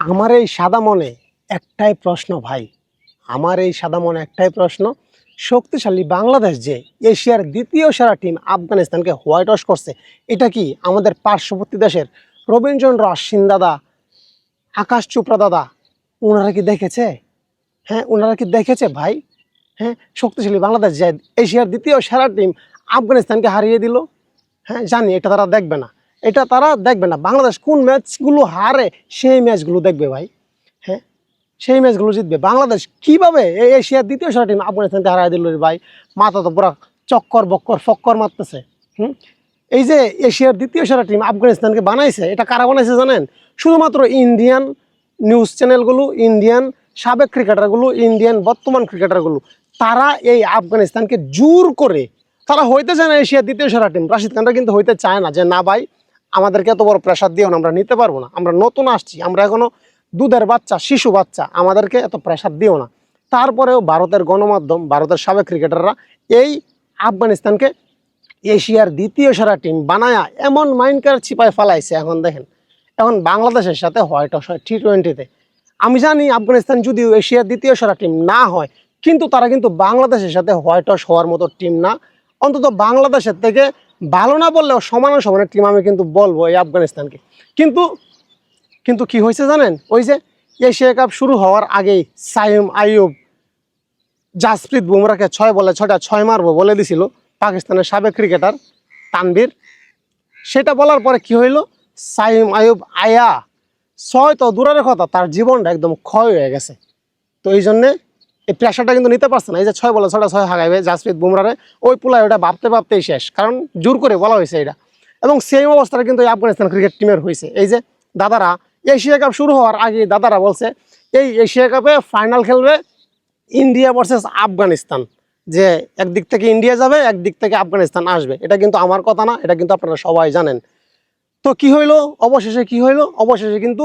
আমার এই সাদা মনে একটাই প্রশ্ন ভাই। আমার এই সাদা মনে একটাই প্রশ্ন, শক্তিশালী বাংলাদেশ যে এশিয়ার দ্বিতীয় সেরা টিম আফগানিস্তানকে হোয়াইট ওয়াশ করছে, এটা কি আমাদের পার্শ্ববর্তী দেশের রবীন্দ্রন অশ্বিন দাদা, আকাশ চোপড়া দাদা ওনারা কি দেখেছে? হ্যাঁ ওনারা কি দেখেছে ভাই? হ্যাঁ শক্তিশালী বাংলাদেশ যে এশিয়ার দ্বিতীয় সেরা টিম আফগানিস্তানকে হারিয়ে দিল। হ্যাঁ জানি, এটা তারা দেখবে না। এটা তারা দেখবে না। বাংলাদেশ কোন ম্যাচগুলো হারে, সেই ম্যাচগুলো দেখবে ভাই। হ্যাঁ? সেই ম্যাচগুলো জিতবে। বাংলাদেশ কীভাবে এশিয়ার দ্বিতীয় সেরা টিম আফগানিস্তানকে হারাই দিল ভাই? মাথা তো পুরা চক্কর, বক্কর, ফক্কর মারতেছে। হুম? এই যে এশিয়ার দ্বিতীয় সেরা টিম আফগানিস্তানকে বানাইছে, এটা কারা বানাইছে জানেন? শুধুমাত্র ইন্ডিয়ান নিউজ চ্যানেলগুলো ইন্ডিয়ান সাবেক ক্রিকেটারগুলো ইন্ডিয়ান বর্তমান ক্রিকেটারগুলো তারা এই আফগানিস্তানকে জোর করে, তারা হইতে চায় না এশিয়ার দ্বিতীয় সেরা টিম রাশিদ খানরা কিন্তু হইতে চায় না যে, না ভাই আমাদেরকে এত বড় প্রেশার দিও না, আমরা নিতে পারব না। আমরা নতুন আসছি, আমরা এখনও দুধের বাচ্চা, শিশু বাচ্চা, আমাদেরকে এত প্রেশার দিও না। তারপরেও ভারতের গণমাধ্যম, ভারতের সাবেক ক্রিকেটাররা এই আফগানিস্তানকে এশিয়ার দ্বিতীয় সেরা টিম বানায়া এমন মাইন্ডকার চিপায় ফালাইছে এখন দেখেন। এখন বাংলাদেশের সাথে হোয়াইট হাউস হয় টি টোয়েন্টিতে আমি জানি আফগানিস্তান যদিও এশিয়ার দ্বিতীয় সেরা টিম না হয়, কিন্তু তারা কিন্তু বাংলাদেশের সাথে হোয়াইট হাউস হওয়ার মতো টিম না। অন্তত বাংলাদেশের থেকে ভালো না বললেও সমান সমানের টিম আমি কিন্তু বলব এই আফগানিস্তানকে। কিন্তু কিন্তু কি হয়েছে জানেন? ওই যে এশিয়া কাপ শুরু হওয়ার আগেই সাইম আইয়ুব জাসপ্রীত বুমরাকে ছয় বলে ছয়টা ছয় মারবো বলে দিছিল পাকিস্তানের সাবেক ক্রিকেটার তানভীর। সেটা বলার পরে কি হইল? সাইম আইয়ুব আয়া, ছয় তো দূরের কথা, তার জীবনটা একদম ক্ষয় হয়ে গেছে। তো এই জন্যে এই প্রেশারটা কিন্তু নিতে পারছে না। এই যে ছয় বলে ছয়টা ছয় হাগাইবে জাসপ্রীত বুমরারে ওই পুলায় ওটা ভাবতে ভাবতেই শেষ। কারণ জোর করে বলা হয়েছে এটা। এবং সেম অবস্থাটা কিন্তু আফগানিস্তান ক্রিকেট টিমের হয়েছে। এই যে দাদারা, এশিয়া কাপ শুরু হওয়ার আগে দাদারা বলছে, এই এশিয়া কাপে ফাইনাল খেলবে ইন্ডিয়া ভার্সেস আফগানিস্তান। যে একদিক থেকে ইন্ডিয়া যাবে, একদিক থেকে আফগানিস্তান আসবে। এটা কিন্তু আমার কথা না, এটা কিন্তু আপনারা সবাই জানেন। তো কি হইল? অবশেষে কি হইল? অবশেষে কিন্তু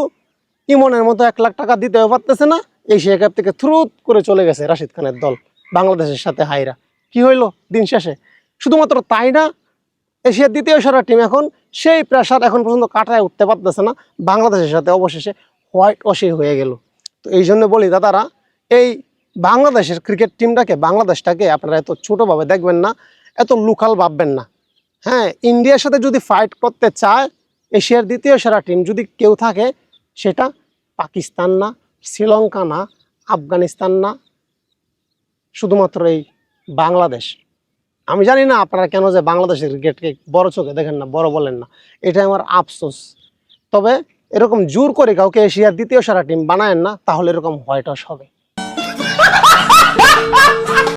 ইমনের মতো এক লাখ টাকা দিতেও পারতেছে না। এশিয়া কাপ থেকে থ্রুত করে চলে গেছে রাশিদ খানের দল বাংলাদেশের সাথে হাইরা। কি হইল দিন শেষে? শুধুমাত্র তাই না, এশিয়ার দ্বিতীয় সেরা টিম এখন সেই প্রেশার এখন পর্যন্ত কাটায় উঠতে পারতেছে না। বাংলাদেশের সাথে অবশেষে হোয়াইট ওয়াশই হয়ে গেল। তো এই জন্য বলি দাদারা, এই বাংলাদেশের ক্রিকেট টিমটাকে, বাংলাদেশটাকে আপনারা এত ছোটোভাবে দেখবেন না, এত লুকাল ভাববেন না। হ্যাঁ ইন্ডিয়ার সাথে যদি ফাইট করতে চায়, এশিয়ার দ্বিতীয় সেরা টিম যদি কেউ থাকে, সেটা পাকিস্তান না শ্রীলঙ্কা না, আফগানিস্তান না, শুধুমাত্র এই বাংলাদেশ। আমি জানি না আপনারা কেন যে বাংলাদেশের ক্রিকেটকে বড় চোখে দেখেন না, বড় বলেন না। এটা আমার আফসোস। তবে এরকম জোর করে কাউকে এশিয়ার দ্বিতীয় সারা টিম বানায়েন না, তাহলে এরকম হোয়াইট হাউস হবে।